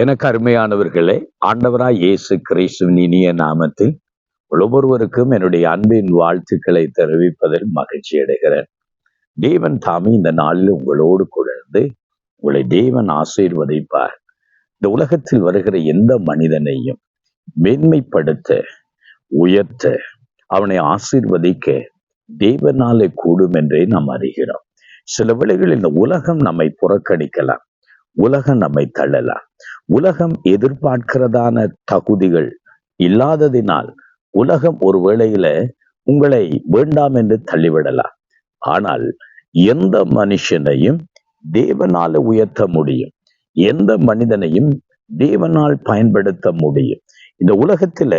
எனக்கு அருமையானவர்களே ஆண்டவராய் இயேசு கிறிஸ்துவின் இனிய நாமத்தில் ஒவ்வொருவருக்கும் என்னுடைய அன்பின் வாழ்த்துக்களை தெரிவிப்பதில் மகிழ்ச்சி அடைகிறேன். தேவன் தாமி இந்த நாளில் உங்களோடு குழந்து உங்களை தேவன் ஆசீர்வதிப்பார். இந்த உலகத்தில் வருகிற எந்த மனிதனையும் மேன்மைப்படுத்த உயர்த்த அவனை ஆசீர்வதிக்க தேவனாலே கூடும் என்றே நாம் அறிகிறோம். சில வேளைகளில் இந்த உலகம் நம்மை புறக்கணிக்கலாம். உலகம் நம்மை தள்ளலாம். உலகம் எதிர்பார்க்கிறதான தகுதிகள் இல்லாததினால் உலகம் ஒரு வேளையில உங்களை வேண்டாம் என்று தள்ளிவிடலாம். ஆனால் எந்த மனுஷனையும் தேவனால உயர்த்த முடியும். எந்த மனிதனையும் தேவனால் பயன்படுத்த முடியும். இந்த உலகத்துல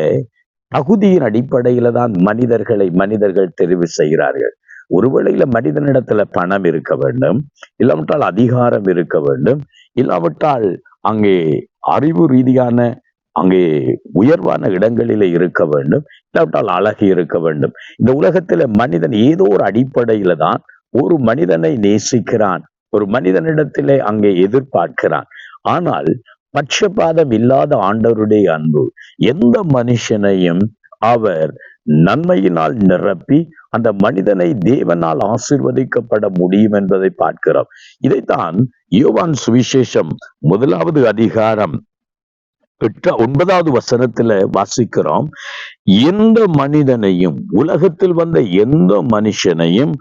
தகுதியின் அடிப்படையில தான் மனிதர்களை மனிதர்கள் தெரிவு செய்கிறார்கள். ஒருவேளையில மனிதனிடத்துல பணம் இருக்க வேண்டும். இல்லாவிட்டால் அதிகாரம் இருக்க வேண்டும். இல்லாவிட்டால் அங்கே அறிவு ரீதியான அங்கே உயர்வான இடங்களிலே இருக்க வேண்டும். இல்லாவிட்டால் அழகு இருக்க வேண்டும். இந்த உலகத்துல மனிதன் ஏதோ ஒரு அடிப்படையில தான் ஒரு மனிதனை நேசிக்கிறான். ஒரு மனிதனிடத்திலே அங்கே எதிர்பார்க்கிறான். ஆனால் பட்சபாதம் இல்லாத ஆண்டவருடைய அன்பு எந்த மனுஷனையும் அவர் நன்மையினால் நிரப்பி அந்த மனிதனை தேவனால் ஆசிர்வதிக்கப்பட முடியும் என்பதை பார்க்கிறோம். இதைத்தான் யோவான் சுவிசேஷம் முதலாவது அதிகாரம். எட்ட ஒன்பதாவது வசனத்துல வாசிக்கிறோம். எந்த மனிதனையும் உலகத்தில் வந்த எந்த மனுஷனையும்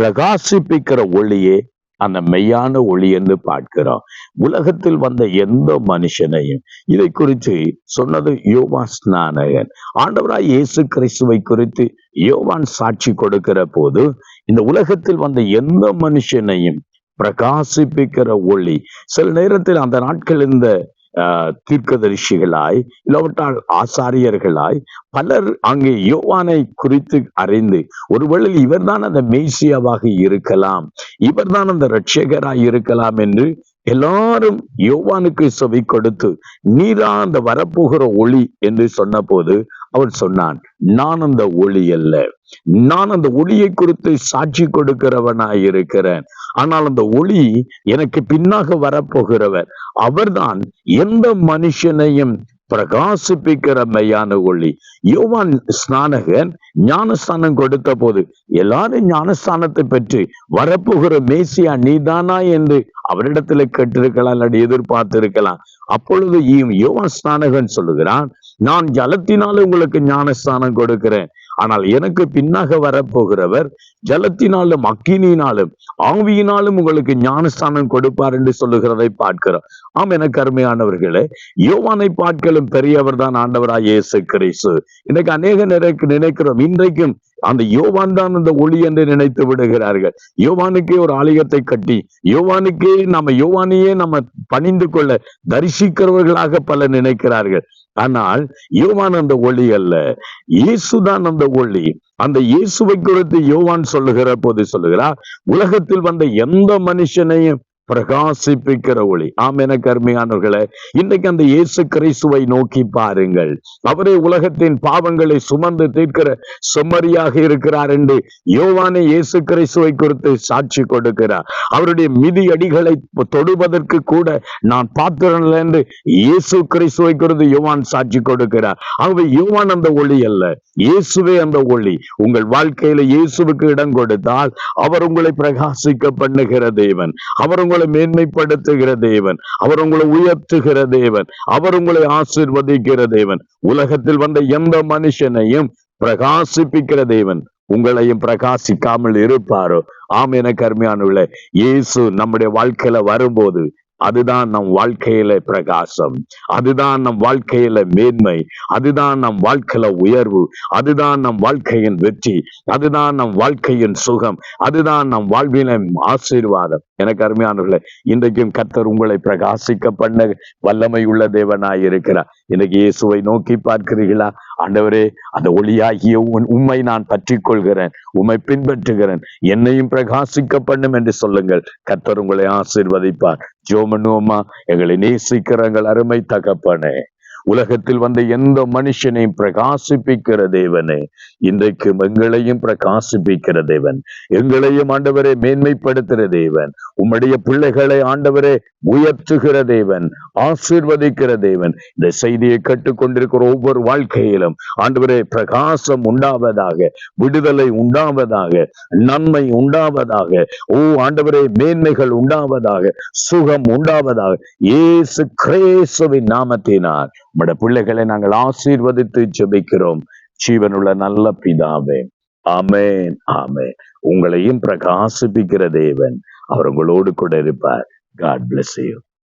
பிரகாசிப்பிக்கிற ஒளியே அந்த மெய்யான ஒளி என்று பார்க்கிறோம். உலகத்தில் வந்த எந்த மனுஷனையும். இதை குறித்து சொன்னது யோவான் ஸ்நானகன். ஆண்டவராய் இயேசு கிறிஸ்துவை குறித்து யோவான் சாட்சி கொடுக்கிற போது இந்த உலகத்தில் வந்த எந்த மனுஷனையும் பிரகாசிப்பிக்கிற ஒளி. சில நேரத்தில் அந்த நாட்கள் இந்த தீர்க்கதரிசிகளாய் இல்லாவிட்டால் ஆசாரியர்களாய் பலர் அங்கே யோவானை குறித்து அறிந்து ஒருவேளை இவர்தான் அந்த மேசியாவாக இருக்கலாம் இவர்தான் அந்த ரட்சகராய் இருக்கலாம் என்று எல்லாரும் யோவானுக்கு செவி கொடுத்து நீதான் அந்த வரப்போகிற ஒளி என்று சொன்ன போது அவர் சொன்னான் நான் அந்த ஒளி அல்ல. நான் அந்த ஒளியை குறித்து சாட்சி கொடுக்கிறவனாய் இருக்கிறேன் ஆனால் அந்த ஒளி எனக்கு பின்னாக வரப்போகிறவர். அவர்தான் எந்த மனுஷனையும் பிரகாசிப்பிக்கிற மையான ஒளி. யோவான் ஸ்நானகன் ஞானஸ்தானம் கொடுத்த போது எல்லாரும் ஞானஸ்தானத்தை பெற்று வரப்போகிற மேசியா நீதானா? என்று அவரிடத்துல கேட்டிருக்கலாம் இல்லாட்டி எதிர்பார்த்து இருக்கலாம் அப்பொழுது யோவான் ஸ்நானகன் சொல்லுகிறான் நான் ஜலத்தினால் உங்களுக்கு ஞானஸ்தானம் கொடுக்கிறேன். ஆனால் எனக்கு பின்னாக வரப்போகிறவர் ஜலத்தினாலும் அக்கினினாலும் ஆவியினாலும் உங்களுக்கு ஞானஸ்தானம் கொடுப்பார் என்று சொல்லுகிறதை பார்க்கிறோம். ஆம் எனக்கு அருமையானவர்களே யோவானை பார்க்கலும் பெரியவர் தான் ஆண்டவராய் இயேசு கிறிஸ்து. இன்னைக்கு அநேக நினைக்கு நினைக்கிறோம். இன்றைக்கும் அந்த யோவான் தான் அந்த ஒளி என்று நினைத்து விடுகிறார்கள். யோவானுக்கே ஒரு ஆலயத்தை கட்டி யோவானுக்கே நம்ம யோவானையே நம்ம பணிந்து கொள்ள தரிசிக்கிறவர்களாக பல நினைக்கிறார்கள். ஆனால் யோவான் அந்த ஒளி அல்ல. இயேசுதான் அந்த ஒளி. அந்த இயேசுவை குறித்து யோவான் சொல்லுகிற போது சொல்லுகிறார் உலகத்தில் வந்த எந்த மனுஷனையும் பிரகாசிப்பிக்கிற ஒளி. ஆம் என கருமையானவர்களே இன்னைக்கு அந்த இயேசு கிறிஸ்துவை நோக்கி பாருங்கள். அவரே உலகத்தின் பாவங்களை சுமந்து தீர்க்கிற சுமரியாக இருக்கிறார் என்று யோவானே இயேசு கிறிஸ்துவை குறித்து சாட்சி கொடுக்கிறார். அவருடைய மிதி அடிகளை தொடுவதற்கு கூட நான் பாத்திரம் என்று இயேசு கிறிஸ்துவை குறித்து யோவான் சாட்சி கொடுக்கிறார். ஆகவே யோவான் அந்த ஒளி அல்ல. இயேசுவே அந்த ஒளி. உங்கள் வாழ்க்கையில இயேசுவுக்கு இடம் கொடுத்தால் அவர் உங்களை பிரகாசிக்க பண்ணுகிற தேவன். அவர் உங்களை மேன்மைப்படுத்துகிற தேவன். அவர் உங்களை உயர்த்துகிற தேவன். அவர் உங்களை ஆசிர்வதிக்கிற தேவன். உலகத்தில் வந்த எந்த மனுஷனையும் பிரகாசிப்பிக்கிற தேவன். உங்களையும் பிரகாசிக்காமல் இருப்பாரோ? ஆம் என கருமையான இயேசு நம்முடைய வாழ்க்கையில வரும்போது அதுதான் நம் வாழ்க்கையில பிரகாசம். அதுதான் நம் வாழ்க்கையில மேன்மை. அதுதான் நம் வாழ்க்கையில உயர்வு. அதுதான் நம் வாழ்க்கையின் வெற்றி. அதுதான் நம் வாழ்க்கையின் சுகம். அதுதான் நம் வாழ்வின ஆசீர்வாதம். எனக்கு அருமையானவர்களே இன்றைக்கும் கத்தர் உங்களை பிரகாசிக்க பண்ண வல்லமை உள்ள தேவனாய் இருக்கிறார். இன்னைக்கு இயேசுவை நோக்கி பார்க்கிறீர்களா? ஆண்டவரே அந்த ஒளியாகிய உண்மை நான் பற்றி கொள்கிறேன் உண்மை பின்பற்றுகிறேன். என்னையும் பிரகாசிக்க பண்ணும் என்று சொல்லுங்கள். கத்தர் உங்களை ஆசீர்வதிப்பார். பண்ணுவோமா? எங்களை நேசிக்கிறங்கள் அருமை தகப்பனே. உலகத்தில் வந்த எந்த மனுஷனையும் பிரகாசிப்பிக்கிற தேவனே இன்றைக்கு எங்களையும் பிரகாசிப்பிக்கிற தேவன். எங்களையும் ஆண்டவரை மேன்மைப்படுத்துகிற தேவன். உம்முடைய பிள்ளைகளை ஆண்டவரே உயர்த்துகிற தேவன் ஆசீர்வதிக்கிற தேவன். இந்த செய்தியை கற்றுக்கொண்டிருக்கிற ஒவ்வொரு வாழ்க்கையிலும் ஆண்டவரே பிரகாசம் உண்டாவதாக விடுதலை உண்டாவதாக நன்மை உண்டாவதாக ஓ ஆண்டவரே மேன்மைகள் உண்டாவதாக சுகம் உண்டாவதாக இயேசு கிரேசுவின் நாமத்தினார் நம்முடைய பிள்ளைகளை நாங்கள் ஆசீர்வதித்து ஜெபிக்கிறோம். ஜீவனுள்ள நல்ல பிதாவே ஆமேன் ஆமென். உங்களையும் பிரகாசிப்பிக்கிற தேவன் அவர் உங்களோடு கூட இருப்பார். God bless you